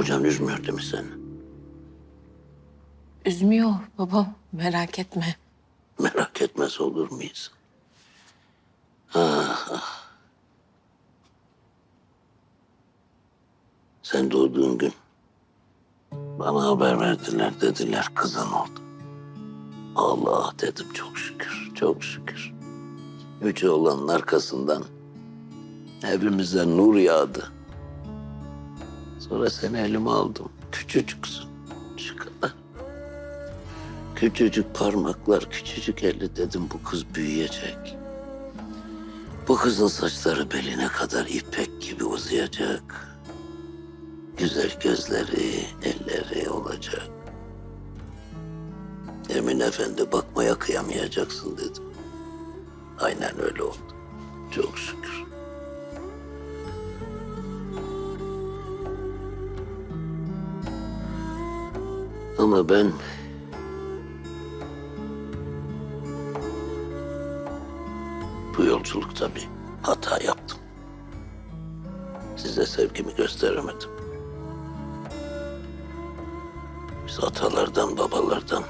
Kocan üzmüyor değil mi seni? Üzmüyor babam merak etme. Merak etmez olur muyuz? Ah, ah. Sen doğduğun gün bana haber verdiler dediler kızın oldu. Allah dedim çok şükür, çok şükür. Yüce olanın arkasından evimize nur yağdı. Sonra seni elime aldım. Küçücüksün. Şu kadar. Küçücük parmaklar, küçücük eli dedim bu kız büyüyecek. Bu kızın saçları beline kadar ipek gibi uzayacak. Güzel gözleri, elleri olacak. Emin Efendi bakmaya kıyamayacaksın dedim. Aynen öyle oldu. Çok şükür. Ama ben bu yolculukta bir hata yaptım. Size sevgimi gösteremedim. Biz atalardan, babalardan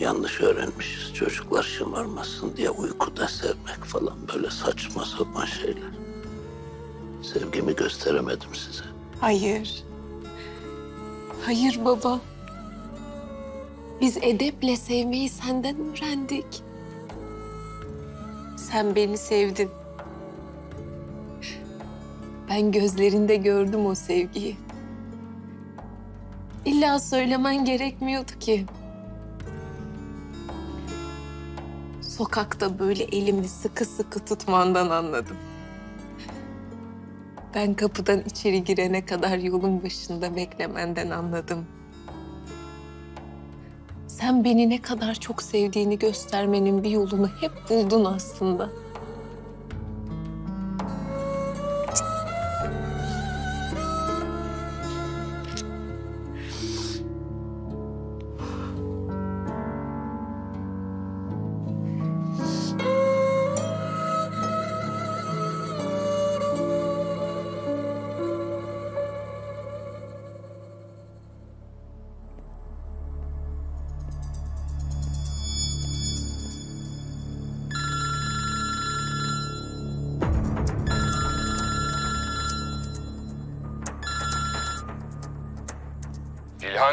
yanlış öğrenmişiz. Çocuklar şımarmasın diye uykuda sevmek falan böyle saçma sapan şeyler. Sevgimi gösteremedim size. Hayır. Hayır baba. Biz edeple sevmeyi senden öğrendik. Sen beni sevdin. Ben gözlerinde gördüm o sevgiyi. İlla söylemen gerekmiyordu ki. Sokakta böyle elimi sıkı sıkı tutmandan anladım. Ben kapıdan içeri girene kadar yolun başında beklemenden anladım. Sen beni ne kadar çok sevdiğini göstermenin bir yolunu hep buldun aslında.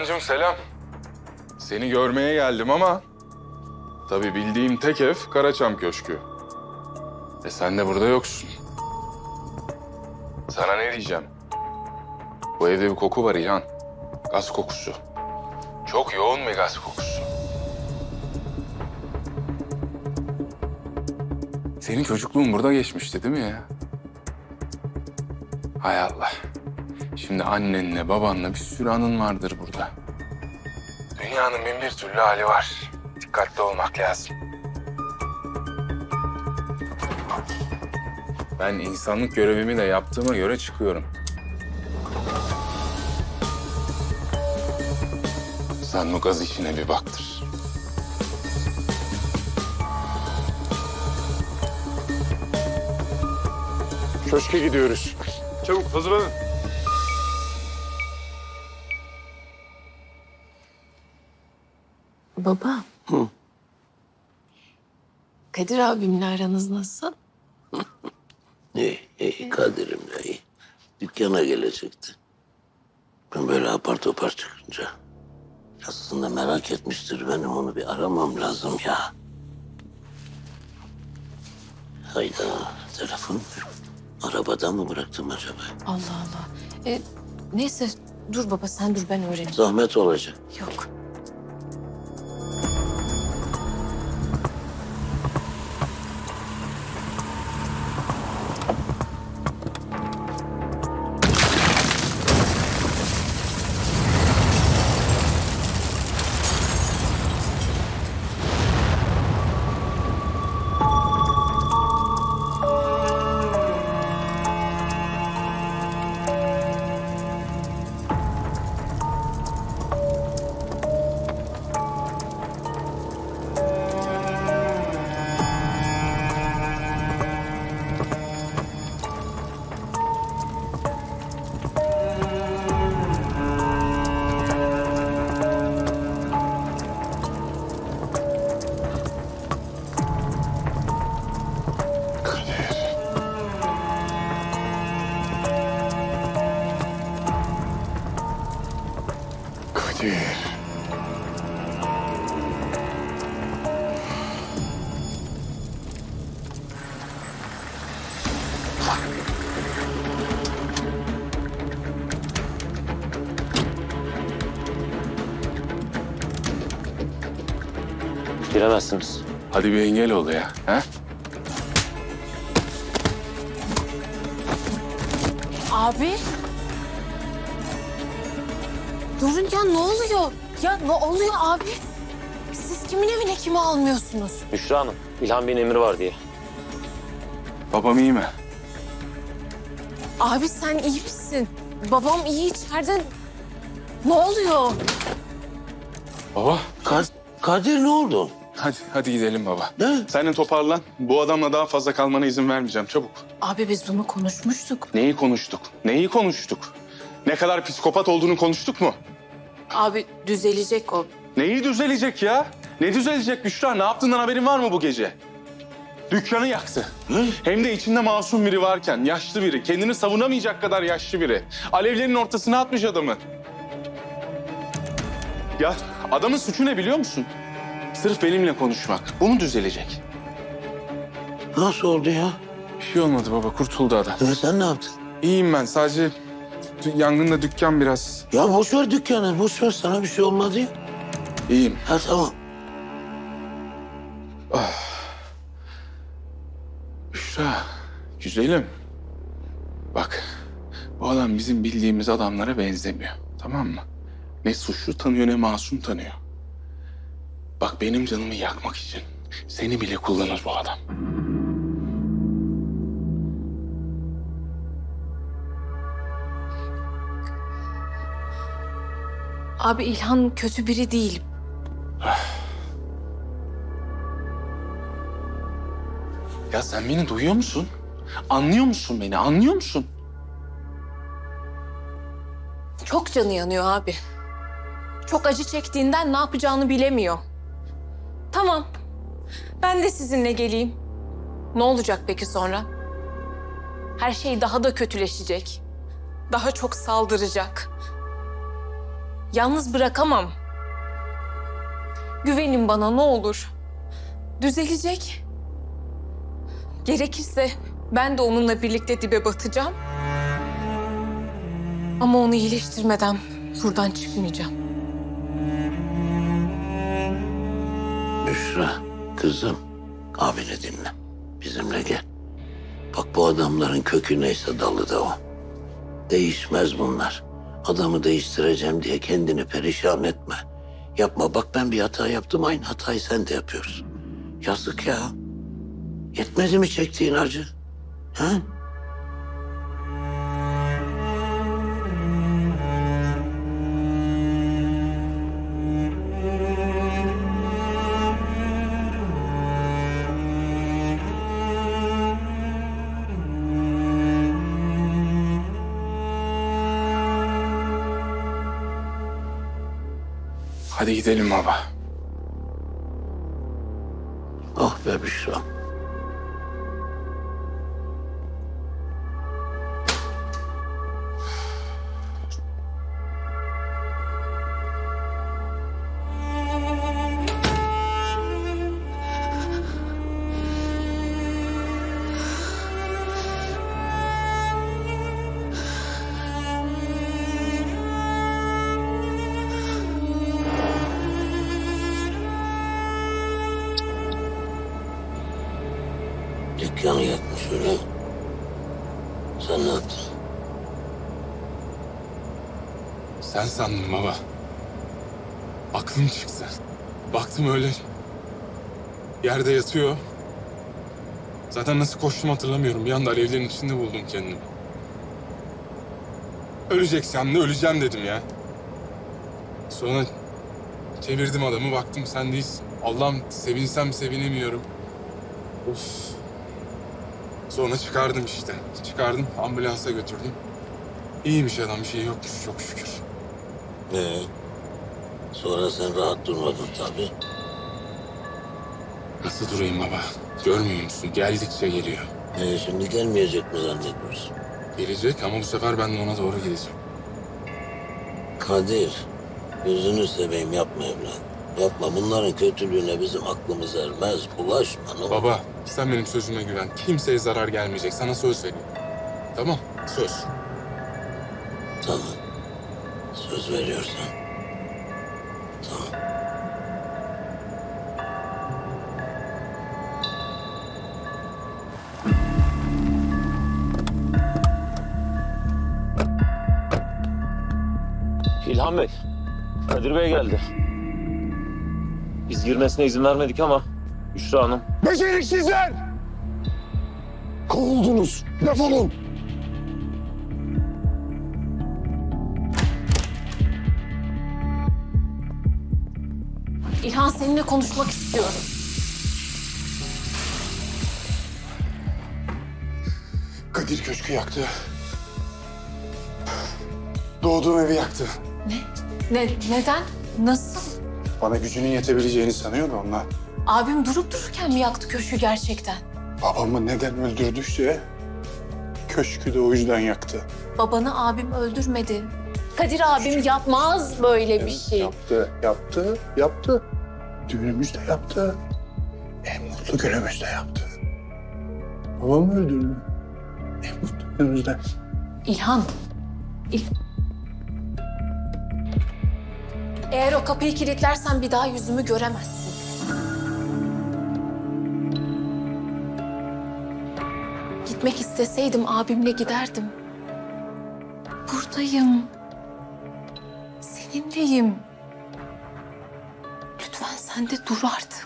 İlhancığım selam. Seni görmeye geldim ama... Tabii bildiğim tek ev Karaçam Köşkü. E sen de burada yoksun. Sana ne diyeceğim? Bu evde bir koku var İlhan. Gaz kokusu. Çok yoğun bir gaz kokusu. Senin çocukluğun burada geçmişti değil mi ya? Hay Allah. Şimdi annenle babanla bir sürü anın vardır burada. Dünyanın bin bir türlü hali var. Dikkatli olmak lazım. Ben insanlık görevimi de yaptığıma göre çıkıyorum. Sen bu gaz işine bir baktır. Köşke gidiyoruz. Çabuk hazırlanın. Baba. Hı. Kadir abimle aranız nasıl? İyi, iyi. Kadir'imle iyi. Dükkana gelecekti. Ben böyle apar topar çıkınca... Aslında merak etmiştir. Benim onu bir aramam lazım ya. Hayda, telefon. Arabada mı bıraktım acaba? Allah Allah. E, neyse dur baba sen dur ben öğreneyim. Zahmet olacak. Yok. Giremezsiniz. Hadi bir engel ol ya. He? Abi. Durun ya ne oluyor? Ya ne oluyor abi? Siz kimin evine kimi almıyorsunuz? Büşra Hanım, İlhan Bey'in emri var diye. Babam iyi mi? Abi sen iyi misin? Babam iyi içeride. Ne oluyor? Baba. Kad- Kadir ne oldu? Hadi, hadi gidelim baba. Ne? Sen de toparlan. Bu adamla daha fazla kalmana izin vermeyeceğim. Çabuk. Abi biz bunu konuşmuştuk. Neyi konuştuk? Neyi konuştuk? Ne kadar psikopat olduğunu konuştuk mu? Abi düzelecek o. Neyi düzelecek ya? Ne düzelecek Büşra? Ne yaptığından haberin var mı bu gece? Dükkanı yaktı. Ne? Hem de içinde masum biri varken, yaşlı biri, kendini savunamayacak kadar yaşlı biri. Alevlerin ortasına atmış adamı. Ya adamın suçu ne biliyor musun? Sırf benimle konuşmak. Bu mu düzelecek? Nasıl oldu ya? Bir şey olmadı baba, kurtuldu adam. Evet sen ne yaptın? İyiyim ben, sadece yangında dükkan biraz... Ya boş ver dükkanı, boş ver sana bir şey olmadı ya. İyiyim. Ha tamam. Büşra, güzelim. Bak, bu adam bizim bildiğimiz adamlara benzemiyor. Tamam mı? Ne suçlu tanıyor ne masum tanıyor. Bak benim canımı yakmak için seni bile kullanır bu adam. Abi İlhan kötü biri değil. Ya sen beni duyuyor musun? Anlıyor musun beni? Anlıyor musun? Çok canı yanıyor abi. Çok acı çektiğinden ne yapacağını bilemiyor. Tamam. Ben de sizinle geleyim. Ne olacak peki sonra? Her şey daha da kötüleşecek. Daha çok saldıracak. Yalnız bırakamam. Güvenin bana ne olur. Düzelecek. Gerekirse ben de onunla birlikte dibe batacağım. Ama onu iyileştirmeden buradan çıkmayacağım. Büşra, kızım, abini dinle. Bizimle gel. Bak bu adamların kökü neyse dalı da o. Değişmez bunlar. Adamı değiştireceğim diye kendini perişan etme. Yapma bak ben bir hata yaptım aynı hatayı sen de yapıyorsun. Yazık ya. Yetmedi mi çektiğin acı? Ha? Hadi gidelim baba. Dükkanı yakmış öyle. Sen ne yaptın? Sen sandın baba. Aklım çıktı. Baktım öyle. Yerde yatıyor. Zaten nasıl koştum hatırlamıyorum. Bir anda alevlerin içinde buldum kendimi. Öleceksem de öleceğim dedim ya. Sonra çevirdim adamı baktım sen değilsin. Allah'ım sevinsem sevinemiyorum. Of. Sonra çıkardım işte. Çıkardım ambulansa götürdüm. İyiymiş adam bir şey yokmuş çok şükür. Ee, sonra sen rahat durmadın tabii. Nasıl durayım baba? Görmüyor musun? Geldikçe geliyor. Ee, şimdi gelmeyecek mi zannediyorsun? Gelecek ama bu sefer ben de ona doğru gideceğim. Kadir, gözünü seveyim yapma evlat. Yapma bunların kötülüğüne bizim aklımız ermez. Bulaşma ne olur. Baba sen benim sözüme güven. Kimseye zarar gelmeyecek. Sana söz veriyorum. Tamam, söz. Tamam. Söz veriyorsan. Tamam. İlhan Bey, Kadir Bey geldi. Biz girmesine izin vermedik ama Büşra Hanım Beceriksizler! Kovuldunuz. Defolun. İlhan seninle konuşmak istiyorum. Kadir köşkü yaktı. Doğduğum evi yaktı. Ne, neden? Nasıl? Bana gücünün yetebileceğini sanıyordu onlar. Abim durup dururken mi yaktı köşkü gerçekten? Babamı neden öldürdüyse köşkü de o yüzden yaktı. Babanı abim öldürmedi. Kadir abim yapmaz böyle bir şey. Yaptı, yaptı, yaptı. Düğünümüzde yaptı. En mutlu günümüzde yaptı. Babamı öldürdü. En mutlu günümüzde. İlhan. İl... Eğer o kapıyı kilitlersen bir daha yüzümü göremezsin. Gitmek isteseydim abimle giderdim. Buradayım. Seninleyim. Lütfen sen de dur artık.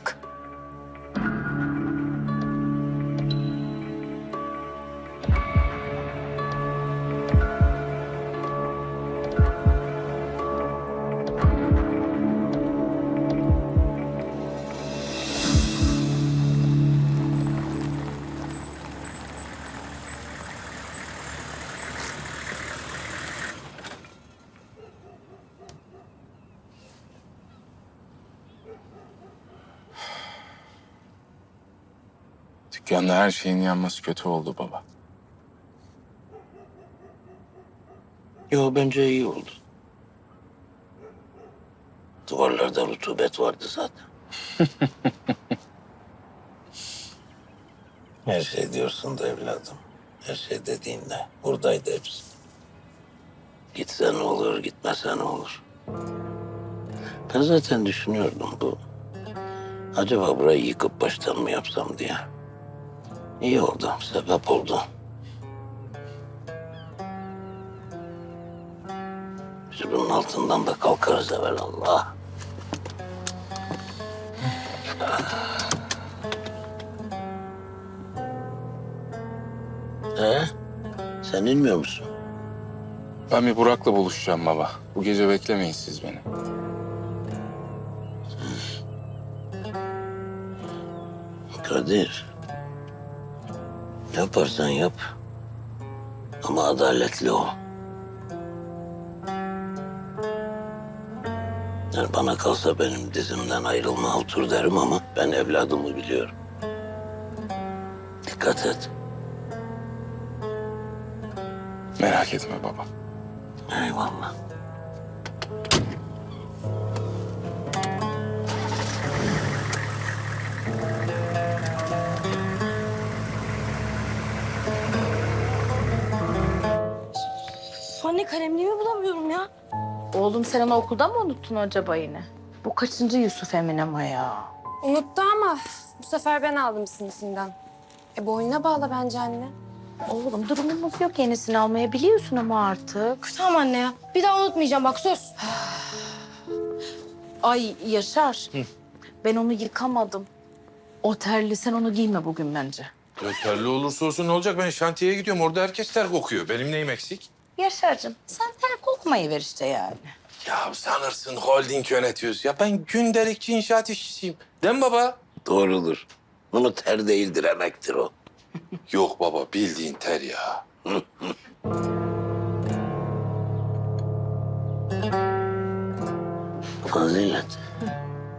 Dükkanda her şeyin yanması kötü oldu baba. Yo bence iyi oldu. Duvarlarda rutubet vardı zaten. Her şey diyorsun da evladım. Her şey dediğinde buradaydı hepsi. Gitse ne olur, gitmese ne olur. Ben zaten düşünüyordum bu. Acaba burayı yıkıp baştan mı yapsam diye. İyi oldu, sebep oldu. Biz bunun altından da kalkarız evvelallah. Ee, sen inmiyor musun? Ben bir Burak'la buluşacağım baba. Bu gece beklemeyin siz beni. Kadir. Yaparsan yap. Ama adaletli ol. Yani bana kalsa benim dizimden ayrılma otur derim ama ben evladımı biliyorum. Dikkat et. Merak etme baba. Eyvallah. Kalemliğimi bulamıyorum ya. Oğlum sen onu okulda mı unuttun acaba yine? Bu kaçıncı Yusuf Emin ama ya? Unuttu ama bu sefer ben aldım sinisinden. E boynuna bağla bence anne. Oğlum durumumuz yok yenisini almaya biliyorsun ama artık. Tamam anne ya. Bir daha unutmayacağım bak söz. Ay Yaşar. Ben onu yıkamadım. O terli sen onu giyme bugün bence. Ya terli olursa olsun ne olacak? Ben şantiyeye gidiyorum. Orada herkes ter kokuyor. Benim neyim eksik? Yaşar'cığım sen ter kokmayı ver işte yani. Ya sanırsın holding yönetiyoruz. Ya ben gündelikçi inşaat işçisiyim. Değil mi baba? Doğrudur. Bunu ter değildir emektir o. Yok baba bildiğin ter ya. Fazilet.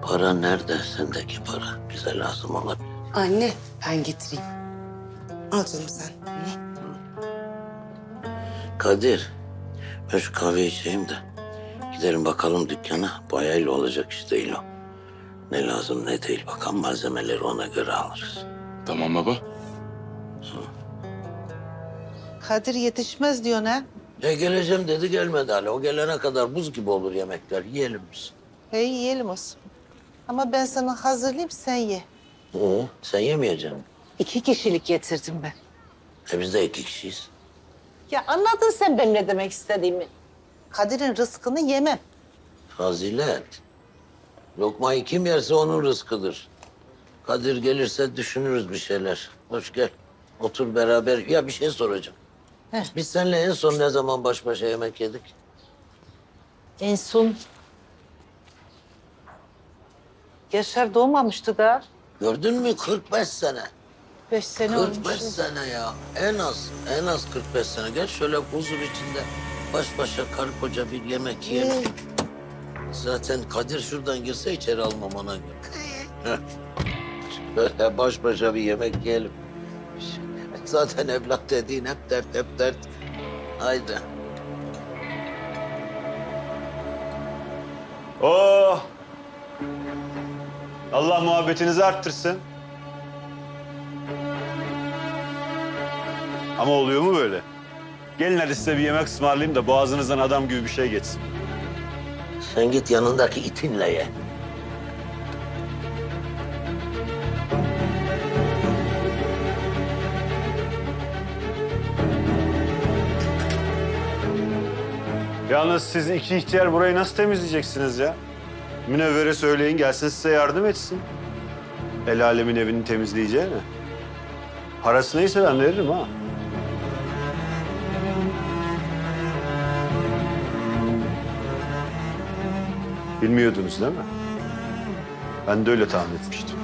Para nerede? Sendeki para. Bize lazım olabilir. Anne ben getireyim. Al canım sen. Kadir. Ben şu kahve içeyim de. Gidelim bakalım dükkana. Bayayla olacak iş değil o. Ne lazım ne değil. Bakalım malzemeleri ona göre alırız. Tamam baba. Kadir yetişmez diyorsun ha? E geleceğim dedi gelmedi hala. O gelene kadar buz gibi olur yemekler. Yiyelim biz. Hey yiyelim olsun. Ama ben sana hazırlayayım sen ye. Hı, sen yemeyeceksin. İki kişilik getirdim ben. E biz de iki kişiyiz. Ya anladın sen benim ne demek istediğimi. Kadir'in rızkını yemem. Fazilet. Lokmayı kim yerse onun rızkıdır. Kadir gelirse düşünürüz bir şeyler. Hoş gel. Otur beraber. Ya bir şey soracağım. Heh. Biz seninle en son ne zaman baş başa yemek yedik? En son... Yaşar doğmamıştı da. Gördün mü 45 sene. Beş sene 45 olmuş. sene ya. En az, en az 45 sene. Gel şöyle huzur içinde baş başa karı koca bir yemek yiyelim. Ee, Zaten Kadir şuradan girse içeri almam ona göre. Böyle baş başa bir yemek yiyelim. Zaten evlat dediğin hep dert, hep dert. Haydi. Oh! Allah muhabbetinizi arttırsın. Ama oluyor mu böyle? Gelin hadi size bir yemek ısmarlayayım da boğazınızdan adam gibi bir şey geçsin. Sen git yanındaki itinle ye. Yalnız siz iki ihtiyar burayı nasıl temizleyeceksiniz ya? Münevvere söyleyin gelsin size yardım etsin. El alemin evini temizleyeceğine. Parası neyse ben veririm ha. Bilmiyordunuz değil mi? Ben de öyle tahmin etmiştim.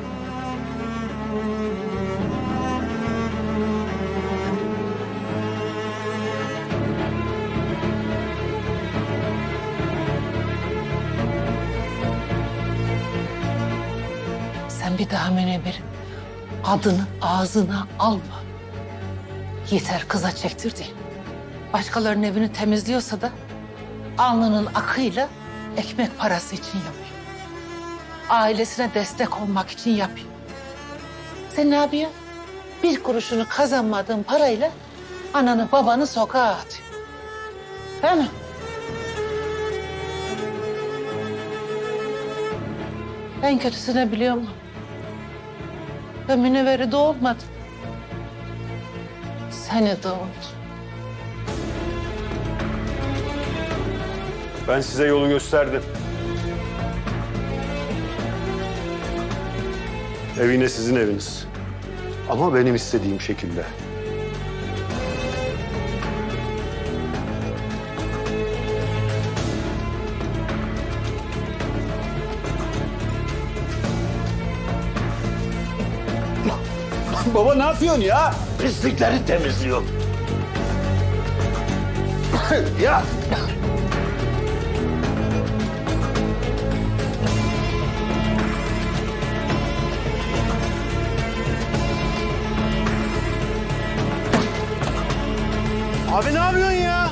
Sen bir daha Münevver'in adını ağzına alma. Yeter kıza çektirdi. Başkalarının evini temizliyorsa da alnının akıyla ekmek parası için yapıyor. Ailesine destek olmak için yapıyor. Sen ne yapıyorsun? Bir kuruşunu kazanmadığın parayla ananı babanı sokağa atıyor. Değil mi? En kötüsünü biliyor musun? Ben Münevver'i doğmadım. Seni doğurdum. Ben size yolu gösterdim. Ev yine sizin eviniz. Ama benim istediğim şekilde. Baba ne yapıyorsun ya? Pislikleri temizliyor. ya Abi ne yapıyorsun ya?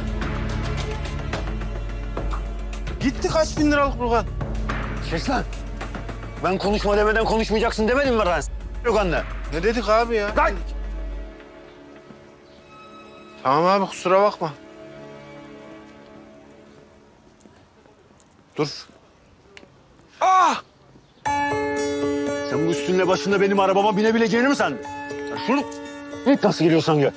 Gitti kaç bin liralık Burhan. Kes lan. Ben konuşma demeden konuşmayacaksın demedim mi lan? Yok anne. Ne dedik abi ya? Lan! Tamam abi kusura bakma. Dur. Sen bu üstünle başında benim arabama binebileceğini mi sandın? Sen şunu... Nasıl geliyorsan gel.